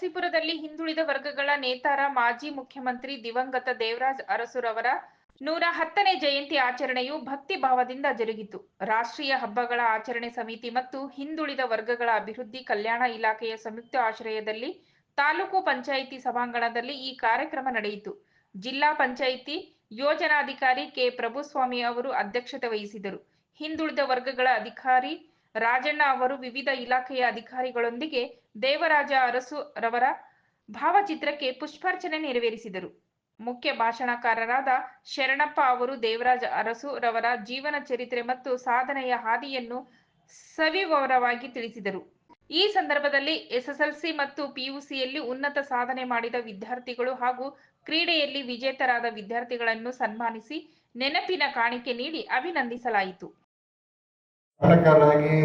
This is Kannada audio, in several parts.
ನರಸೀಪುರದಲ್ಲಿ ಹಿಂದುಳಿದ ವರ್ಗಗಳ ನೇತಾರ ಮಾಜಿ ಮುಖ್ಯಮಂತ್ರಿ ದಿವಂಗತ ದೇವರಾಜ್ ಅರಸುರವರ ನೂರ ಹತ್ತನೇ ಜಯಂತಿ ಆಚರಣೆಯು ಭಕ್ತಿ ಭಾವದಿಂದ ಜರುಗಿತು. ರಾಷ್ಟ್ರೀಯ ಹಬ್ಬಗಳ ಆಚರಣೆ ಸಮಿತಿ ಮತ್ತು ಹಿಂದುಳಿದ ವರ್ಗಗಳ ಅಭಿವೃದ್ಧಿ ಕಲ್ಯಾಣ ಇಲಾಖೆಯ ಸಂಯುಕ್ತ ಆಶ್ರಯದಲ್ಲಿ ತಾಲೂಕು ಪಂಚಾಯಿತಿ ಸಭಾಂಗಣದಲ್ಲಿ ಈ ಕಾರ್ಯಕ್ರಮ ನಡೆಯಿತು. ಜಿಲ್ಲಾ ಪಂಚಾಯಿತಿ ಯೋಜನಾಧಿಕಾರಿ ಕೆ. ಪ್ರಭುಸ್ವಾಮಿ ಅವರು ಅಧ್ಯಕ್ಷತೆ ವಹಿಸಿದರು. ಹಿಂದುಳಿದ ವರ್ಗಗಳ ಅಧಿಕಾರಿ ರಾಜಣ್ಣ ಅವರು ವಿವಿಧ ಇಲಾಖೆಯ ಅಧಿಕಾರಿಗಳೊಂದಿಗೆ ದೇವರಾಜ ಅರಸು ರವರ ಭಾವಚಿತ್ರಕ್ಕೆ ಪುಷ್ಪಾರ್ಚನೆ ನೆರವೇರಿಸಿದರು. ಮುಖ್ಯ ಭಾಷಣಕಾರರಾದ ಶರಣಪ್ಪ ಅವರು ದೇವರಾಜ ಅರಸು ರವರ ಜೀವನ ಚರಿತ್ರೆ ಮತ್ತು ಸಾಧನೆಯ ಹಾದಿಯನ್ನು ಸವಿವರವಾಗಿ ತಿಳಿಸಿದರು. ಈ ಸಂದರ್ಭದಲ್ಲಿ ಎಸ್ಎಸ್ಎಲ್ಸಿ ಮತ್ತು ಪಿಯುಸಿಯಲ್ಲಿ ಉನ್ನತ ಸಾಧನೆ ಮಾಡಿದ ವಿದ್ಯಾರ್ಥಿಗಳು ಹಾಗೂ ಕ್ರೀಡೆಯಲ್ಲಿ ವಿಜೇತರಾದ ವಿದ್ಯಾರ್ಥಿಗಳನ್ನು ಸನ್ಮಾನಿಸಿ ನೆನಪಿನ ಕಾಣಿಕೆ ನೀಡಿ ಅಭಿನಂದಿಸಲಾಯಿತು. ಪತ್ರಕರ್ತರಾಗಿ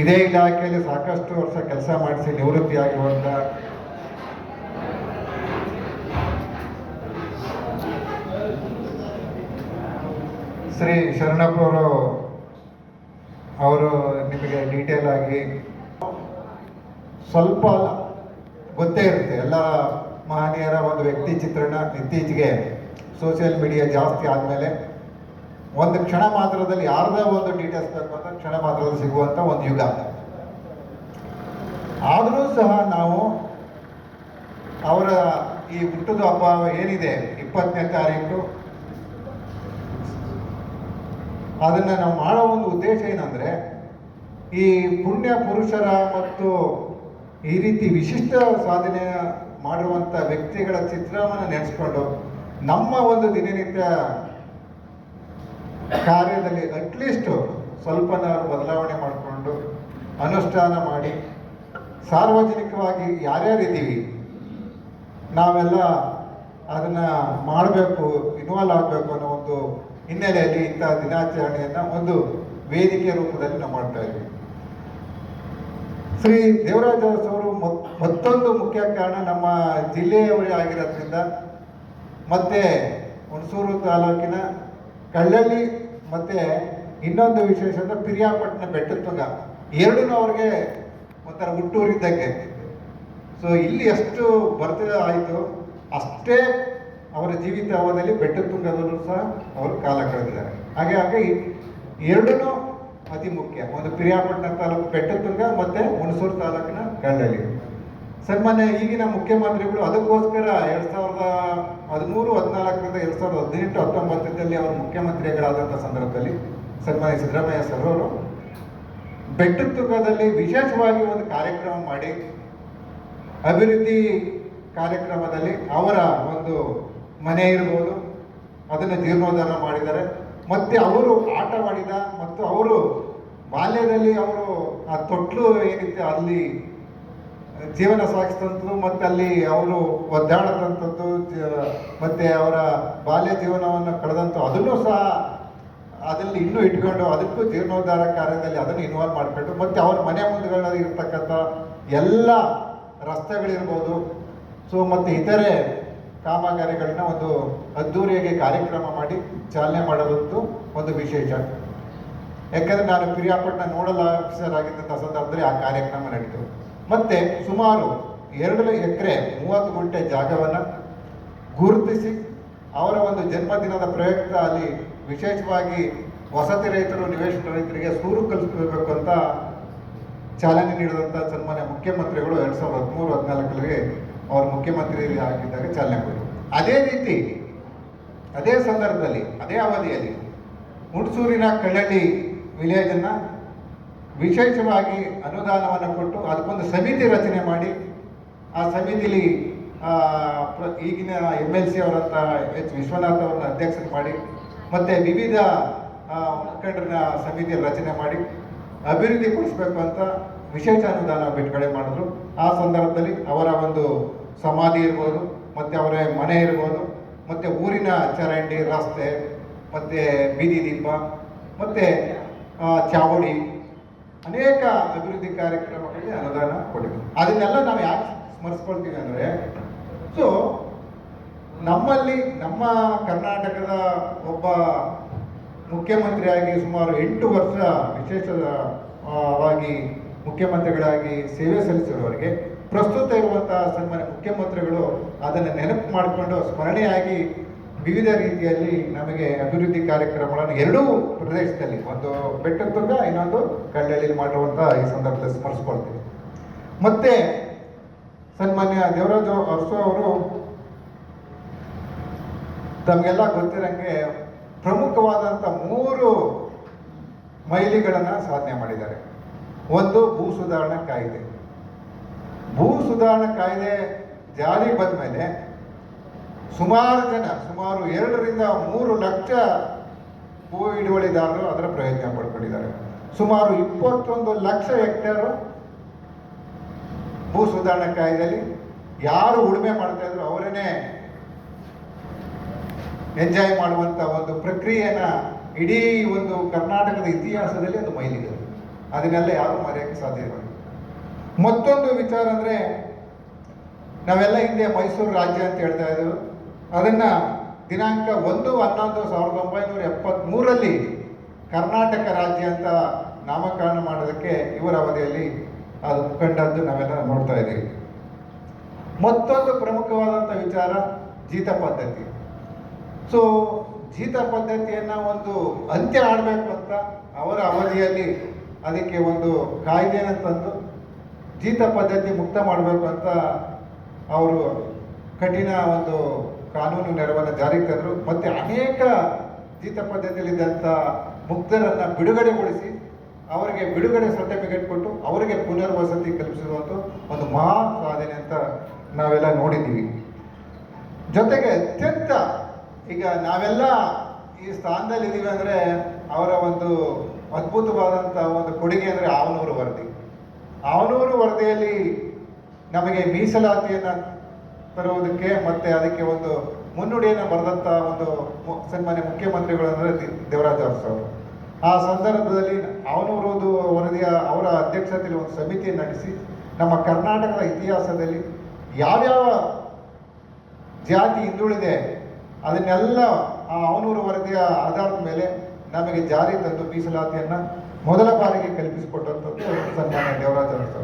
ಇದೇ ಇಲಾಖೆಯಲ್ಲಿ ಸಾಕಷ್ಟು ವರ್ಷ ಕೆಲಸ ಮಾಡಿಸಿ ನಿವೃತ್ತಿಯಾಗಿರುವಂಥ ಶ್ರೀ ಶರಣಪ್ಪರು ಅವರು ನಿಮಗೆ ಡೀಟೇಲ್ ಆಗಿ ಸ್ವಲ್ಪ ಗೊತ್ತೇ ಇರುತ್ತೆ. ಎಲ್ಲ ಮಹನೀಯರ ಒಂದು ವ್ಯಕ್ತಿ ಚಿತ್ರಣ ಇತ್ತೀಚೆಗೆ ಸೋಷಿಯಲ್ ಮೀಡಿಯಾ ಜಾಸ್ತಿ ಆದಮೇಲೆ ಒಂದು ಕ್ಷಣ ಮಾತ್ರದಲ್ಲಿ ಯಾರದೇ ಒಂದು ಡೀಟೇಲ್ಸ್ ಬೇಕು ಅಂತ ಕ್ಷಣ ಮಾತ್ರದಲ್ಲಿ ಸಿಗುವಂಥ ಒಂದು ಯುಗ. ಆದರೂ ಸಹ ನಾವು ಅವರ ಈ ಹುಟ್ಟದ ಹಬ್ಬ ಏನಿದೆ, ಇಪ್ಪತ್ತನೇ ತಾರೀಕು? ಅದನ್ನು ನಾವು ಮಾಡೋ ಒಂದು ಉದ್ದೇಶ ಏನಂದರೆ, ಈ ಪುಣ್ಯ ಪುರುಷರ ಮತ್ತು ಈ ರೀತಿ ವಿಶಿಷ್ಟ ಸಾಧನೆ ಮಾಡಿರುವಂಥ ವ್ಯಕ್ತಿಗಳ ಚಿತ್ರವನ್ನು ನೆನೆಸ್ಕೊಂಡು ನಮ್ಮ ಒಂದು ದಿನನಿತ್ಯ ಕಾರ್ಯದಲ್ಲಿ ಅಟ್ಲೀಸ್ಟ್ ಸ್ವಲ್ಪ ನಾವು ಬದಲಾವಣೆ ಮಾಡಿಕೊಂಡು ಅನುಷ್ಠಾನ ಮಾಡಿ ಸಾರ್ವಜನಿಕವಾಗಿ ಯಾರ್ಯಾರಿದ್ದೀವಿ ನಾವೆಲ್ಲ ಅದನ್ನು ಮಾಡಬೇಕು ಇನ್ವಾಲ್ವ್ ಆಗಬೇಕು ಅನ್ನೋ ಒಂದು ಹಿನ್ನೆಲೆಯಲ್ಲಿ ಇಂಥ ದಿನಾಚರಣೆಯನ್ನು ಒಂದು ವೇದಿಕೆ ರೂಪದಲ್ಲಿ ನಾವು ಮಾಡ್ತಾ ಇದ್ದೀವಿ. ಶ್ರೀ ದೇವರಾಜ ಅವರು ಮತ್- ಮತ್ತೊಂದು ಮುಖ್ಯ ಕಾರಣ ನಮ್ಮ ಜಿಲ್ಲೆಯವರೇ ಆಗಿರೋದ್ರಿಂದ ಮತ್ತೆ ಹುಣಸೂರು ತಾಲೂಕಿನ ಕಳ್ಳಳ್ಳಿ ಮತ್ತೆ ಇನ್ನೊಂದು ವಿಶೇಷ ಅಂದ್ರೆ ಪಿರಿಯಾಪಟ್ಟಣ ಬೆಟ್ಟದ ತುಂಗ ಎರಡೂ ಅವ್ರಿಗೆ ಒಂಥರ ಹುಟ್ಟೂರಿದ್ದಂಗೆ. ಸೊ ಇಲ್ಲಿ ಎಷ್ಟು ಬರ್ತದೆ ಆಯಿತು, ಅಷ್ಟೇ ಅವರ ಜೀವಿತ ಅವಧಿಯಲ್ಲಿ ಬೆಟ್ಟದ ತುಂಗದಲ್ಲೂ ಸಹ ಅವರು ಕಾಲ ಕಳೆದಿದ್ದಾರೆ. ಹಾಗೆ ಹಾಗಾಗಿ ಎರಡೂ ಅತಿ ಮುಖ್ಯ. ಒಂದು ಪಿರಿಯಾಪಟ್ಟಣ ತಾಲೂಕು ಬೆಟ್ಟದ ತುಂಗ ಮತ್ತೆ ಹುಣಸೂರು ತಾಲೂಕಿನ ಕಳ್ಳಳ್ಳಿ ಸನ್ಮಾನ್ಯ ಈಗಿನ ಮುಖ್ಯಮಂತ್ರಿಗಳು ಅದಕ್ಕೋಸ್ಕರ ಎರಡು ಸಾವಿರದ ಹದಿಮೂರು, ಹದಿನಾಲ್ಕರಿಂದ ಎರಡು ಸಾವಿರದ ಹದಿನೆಂಟು, ಹತ್ತೊಂಬತ್ತರಲ್ಲಿ ಅವರು ಮುಖ್ಯಮಂತ್ರಿಗಳಾದಂಥ ಸಂದರ್ಭದಲ್ಲಿ ಸನ್ಮಾನ್ಯ ಸಿದ್ದರಾಮಯ್ಯ ಸರ್ ಅವರು ಬೆಟ್ಟದ ತುಗದಲ್ಲಿ ವಿಶೇಷವಾಗಿ ಒಂದು ಕಾರ್ಯಕ್ರಮ ಮಾಡಿ ಅಭಿವೃದ್ಧಿ ಕಾರ್ಯಕ್ರಮದಲ್ಲಿ ಅವರ ಒಂದು ಮನೆ ಇರ್ಬೋದು, ಅದನ್ನು ಜೀರ್ಣೋದ್ಧಾರ ಮಾಡಿದ್ದಾರೆ. ಮತ್ತೆ ಅವರು ಆಟವಾಡಿದ ಮತ್ತು ಅವರು ಬಾಲ್ಯದಲ್ಲಿ ಅವರು ಆ ತೊಟ್ಲು ಏನಿತ್ತು ಅಲ್ಲಿ ಜೀವನ ಸಾಗಿಸಿದಂಥದ್ದು ಮತ್ತು ಅಲ್ಲಿ ಅವರು ಒದ್ದಾಡದಂಥದ್ದು ಮತ್ತು ಅವರ ಬಾಲ್ಯ ಜೀವನವನ್ನು ಕಳೆದಂಥ ಅದನ್ನು ಸಹ ಅದರಲ್ಲಿ ಇನ್ನೂ ಇಟ್ಕೊಂಡು ಅದಕ್ಕೂ ಜೀರ್ಣೋದ್ಧಾರ ಕಾರ್ಯದಲ್ಲಿ ಅದನ್ನು ಇನ್ವಾಲ್ವ್ ಮಾಡಿಕೊಂಡು, ಮತ್ತೆ ಅವ್ರ ಮನೆ ಮುಂದೆಗಳಲ್ಲಿ ಇರತಕ್ಕಂಥ ಎಲ್ಲ ರಸ್ತೆಗಳಿರ್ಬೋದು. ಸೊ ಮತ್ತು ಇತರೆ ಕಾಮಗಾರಿಗಳನ್ನ ಒಂದು ಅದ್ದೂರಿಯಾಗಿ ಕಾರ್ಯಕ್ರಮ ಮಾಡಿ ಚಾಲನೆ ಮಾಡೋದಂತೂ ಒಂದು ವಿಶೇಷ. ಯಾಕಂದ್ರೆ ನಾನು ಪಿರಿಯಾಪಟ್ಟಣ ನೋಡಲ್ ಆಫೀಸರ್ ಆಗಿದ್ದಂಥ ಸಂದರ್ಭದಲ್ಲಿ ಆ ಕಾರ್ಯಕ್ರಮ ನಡೀತು. ಮತ್ತೆ ಸುಮಾರು ಎರಡು ಎಕರೆ ಮೂವತ್ತು ಗುಂಟೆ ಜಾಗವನ್ನು ಗುರುತಿಸಿ ಅವರ ಒಂದು ಜನ್ಮದಿನದ ಪ್ರಯುಕ್ತ ಅಲ್ಲಿ ವಿಶೇಷವಾಗಿ ವಸತಿ ರೈತರು, ನಿವೇಶನ ರೈತರಿಗೆ ಸೂರು ಕಲ್ಪಿಸಬೇಕು ಅಂತ ಚಾಲನೆ ನೀಡಿದಂಥ ಸನ್ಮಾನ್ಯ ಮುಖ್ಯಮಂತ್ರಿಗಳು ಎರಡು ಸಾವಿರದ ಹದಿಮೂರು, ಹದಿನಾಲ್ಕರಲ್ಲಿ ಅವರು ಮುಖ್ಯಮಂತ್ರಿ ಆಗಿದ್ದಾಗ ಚಾಲನೆ ಕೊಟ್ಟರು. ಅದೇ ರೀತಿ ಅದೇ ಸಂದರ್ಭದಲ್ಲಿ, ಅದೇ ಅವಧಿಯಲ್ಲಿ ಹುಣಸೂರಿನ ಕಳ್ಳಳ್ಳಿ ವಿಲೇಜನ್ನು ವಿಶೇಷವಾಗಿ ಅನುದಾನವನ್ನು ಕೊಟ್ಟು ಅದಕ್ಕೊಂದು ಸಮಿತಿ ರಚನೆ ಮಾಡಿ, ಆ ಸಮಿತಿಲಿ ಈಗಿನ ಎಂ ಎಲ್ ಸಿ ಅವರಂತ ಎಚ್ ವಿಶ್ವನಾಥ್ ಅವರನ್ನ ಅಧ್ಯಕ್ಷರು ಮಾಡಿ, ಮತ್ತು ವಿವಿಧ ಮುಖಂಡರನ್ನ ಸಮಿತಿ ರಚನೆ ಮಾಡಿ ಅಭಿವೃದ್ಧಿ ಪಡಿಸ್ಬೇಕು ಅಂತ ವಿಶೇಷ ಅನುದಾನ ಬಿಡುಗಡೆ ಮಾಡಿದ್ರು. ಆ ಸಂದರ್ಭದಲ್ಲಿ ಅವರ ಒಂದು ಸಮಾಧಿ ಇರ್ಬೋದು, ಮತ್ತು ಅವರ ಮನೆ ಇರ್ಬೋದು, ಮತ್ತು ಊರಿನ ಚರಂಡಿ, ರಸ್ತೆ, ಮತ್ತು ಬೀದಿ ದೀಪ, ಮತ್ತು ಚಾವಡಿ ಅನೇಕ ಅಭಿವೃದ್ಧಿ ಕಾರ್ಯಕ್ರಮಗಳಿಗೆ ಅನುದಾನ ಕೊಟ್ಟಿದ್ರು ಅದನ್ನೆಲ್ಲ ನಾವು ಯಾಕೆ ಸ್ಮರಿಸ್ಕೊಳ್ತೀವಿ ಅಂದರೆ, ಸೊ, ನಮ್ಮಲ್ಲಿ, ನಮ್ಮ ಕರ್ನಾಟಕದ ಒಬ್ಬ ಮುಖ್ಯಮಂತ್ರಿಯಾಗಿ ಸುಮಾರು ಎಂಟು ವರ್ಷ ವಿಶೇಷವಾಗಿ ಮುಖ್ಯಮಂತ್ರಿಗಳಾಗಿ ಸೇವೆ ಸಲ್ಲಿಸಿರುವವರಿಗೆ ಪ್ರಸ್ತುತ ಇರುವಂತಹ ಸನ್ಮಾನ್ಯ ಮುಖ್ಯಮಂತ್ರಿಗಳು ಅದನ್ನು ನೆನಪು ಮಾಡಿಕೊಂಡು ಸ್ಮರಣೆಯಾಗಿ ವಿವಿಧ ರೀತಿಯಲ್ಲಿ ನಮಗೆ ಅಭಿವೃದ್ಧಿ ಕಾರ್ಯಕ್ರಮಗಳನ್ನು ಎರಡೂ ಪ್ರದೇಶದಲ್ಲಿ, ಒಂದು ಬೆಟ್ಟತುಂಗ ಇನ್ನೊಂದು ಕಳ್ಳಳ್ಳಿಲಿ ಮಾಡುವಂಥ ಈ ಸಂದರ್ಭದಲ್ಲಿ ಸ್ಮರಿಸ್ಕೊಳ್ತೀವಿ ಮತ್ತೆ ಸನ್ಮಾನ್ಯ ದೇವರಾಜ ಅರಸು ಅವರು ತಮಗೆಲ್ಲ ಗೊತ್ತಿರಂಗೆ ಪ್ರಮುಖವಾದಂಥ ಮೂರು ಮೈಲಿಗಳನ್ನು ಸಾಧನೆ ಮಾಡಿದ್ದಾರೆ. ಒಂದು ಭೂ ಸುಧಾರಣಾ ಕಾಯ್ದೆ. ಭೂ ಸುಧಾರಣಾ ಕಾಯ್ದೆ ಜಾರಿಗೆ ಬಂದ ಮೇಲೆ ಸುಮಾರು ಜನ, ಸುಮಾರು ಎರಡರಿಂದ ಮೂರು ಲಕ್ಷ ಹೂ ಹಿಡುವಳಿದಾರರು ಅದರ ಪ್ರಯೋಜನ ಪಡ್ಕೊಂಡಿದ್ದಾರೆ. ಸುಮಾರು ಇಪ್ಪತ್ತೊಂದು ಲಕ್ಷ ಹೆಕ್ಟೇರು ಭೂ ಸುಧಾರಣಾ ಕಾಯ್ದೆಯಲ್ಲಿ ಯಾರು ಉಳುಮೆ ಮಾಡ್ತಾ ಇದ್ರು ಅವರೇನೆ ಎಂಜಾಯ್ ಮಾಡುವಂತ ಒಂದು ಪ್ರಕ್ರಿಯೆನ ಇಡೀ ಒಂದು ಕರ್ನಾಟಕದ ಇತಿಹಾಸದಲ್ಲಿ ಅದು ಮೈಲಿಗೆ ಅದನ್ನೆಲ್ಲ ಯಾರು ಮರೆಯಕ್ಕೆ ಸಾಧ್ಯವಿಲ್ಲ ಮತ್ತೊಂದು ವಿಚಾರ ಅಂದ್ರೆ, ನಾವೆಲ್ಲ ಹಿಂದೆ ಮೈಸೂರು ರಾಜ್ಯ ಅಂತ ಹೇಳ್ತಾ ಇದ್ರು ಅದನ್ನ ದಿನಾಂಕ ಒಂದು ಹನ್ನೊಂದು ಸಾವಿರದ ಒಂಬೈನೂರ ಎಪ್ಪತ್ತ್ಮೂರರಲ್ಲಿ ಕರ್ನಾಟಕ ರಾಜ್ಯ ಅಂತ ನಾಮಕರಣ ಮಾಡೋದಕ್ಕೆ ಇವರ ಅವಧಿಯಲ್ಲಿ ಅದು ಕಂಡದ್ದು ನಾವೆಲ್ಲ ನೋಡ್ತಾ ಇದ್ದೀವಿ. ಮತ್ತೊಂದು ಪ್ರಮುಖವಾದಂಥ ವಿಚಾರ ಜೀತ ಪದ್ಧತಿ. ಸೊ ಜೀತ ಪದ್ಧತಿಯನ್ನು ಒಂದು ಅಂತ್ಯ ಆಡಬೇಕು ಅಂತ ಅವರ ಅವಧಿಯಲ್ಲಿ ಅದಕ್ಕೆ ಒಂದು ಕಾಯ್ದೆಯನ್ನು ತಂದು ಜೀತ ಪದ್ಧತಿ ಮುಕ್ತ ಮಾಡಬೇಕು ಅಂತ ಅವರು ಕಠಿಣ ಒಂದು ಕಾನೂನು ನೆರವನ್ನು ಜಾರಿಗೆ ತಂದರು. ಮತ್ತೆ ಅನೇಕ ಜೀತ ಪದ್ಧತಿಯಲ್ಲಿದ್ದಂಥ ಮುಕ್ತರನ್ನ ಬಿಡುಗಡೆಗೊಳಿಸಿ ಅವರಿಗೆ ಬಿಡುಗಡೆ ಸರ್ಟಿಫಿಕೇಟ್ ಕೊಟ್ಟು ಅವರಿಗೆ ಪುನರ್ವಸತಿ ಕಲ್ಪಿಸಿರುವಂಥ ಒಂದು ಮಹಾ ಸಾಧನೆ ಅಂತ ನಾವೆಲ್ಲ ನೋಡಿದ್ದೀವಿ. ಜೊತೆಗೆ ಅತ್ಯಂತ ಈಗ ನಾವೆಲ್ಲ ಈ ಸ್ಥಾನದಲ್ಲಿ ಇದ್ದೀವಿ ಅಂದ್ರೆ ಅವರ ಒಂದು ಅದ್ಭುತವಾದಂಥ ಒಂದು ಕೊಡುಗೆ ಅಂದ್ರೆ ಆವನೂರು ವರದಿ. ಆವನೂರು ವರದಿಯಲ್ಲಿ ನಮಗೆ ಮೀಸಲಾತಿಯನ್ನ ತರುವುದಕ್ಕೆ ಮತ್ತೆ ಅದಕ್ಕೆ ಒಂದು ಮುನ್ನುಡಿಯನ್ನು ಬರೆದಂಥ ಒಂದು ಸನ್ಮಾನ್ಯ ಮುಖ್ಯಮಂತ್ರಿಗಳು ಅಂದರೆ ದೇವರಾಜ ಅರಸು ಅವರು. ಆ ಸಂದರ್ಭದಲ್ಲಿ ಅವನೂರು ವರದಿಯ ಅವರ ಅಧ್ಯಕ್ಷತೆಯಲ್ಲಿ ಒಂದು ಸಮಿತಿಯನ್ನು ನಡೆಸಿ, ನಮ್ಮ ಕರ್ನಾಟಕದ ಇತಿಹಾಸದಲ್ಲಿ ಯಾವ್ಯಾವ ಜಾತಿ ಹಿಂದುಳಿದೆ ಅದನ್ನೆಲ್ಲ ಆ ಅವನೂರು ವರದಿಯ ಆಧಾರದ ಮೇಲೆ ನಮಗೆ ಜಾರಿ ತಂದು ಮೀಸಲಾತಿಯನ್ನು ಮೊದಲ ಬಾರಿಗೆ ಕಲ್ಪಿಸಿಕೊಟ್ಟಂಥದ್ದು ಸನ್ಮಾನ್ಯ ದೇವರಾಜ ಅರಸು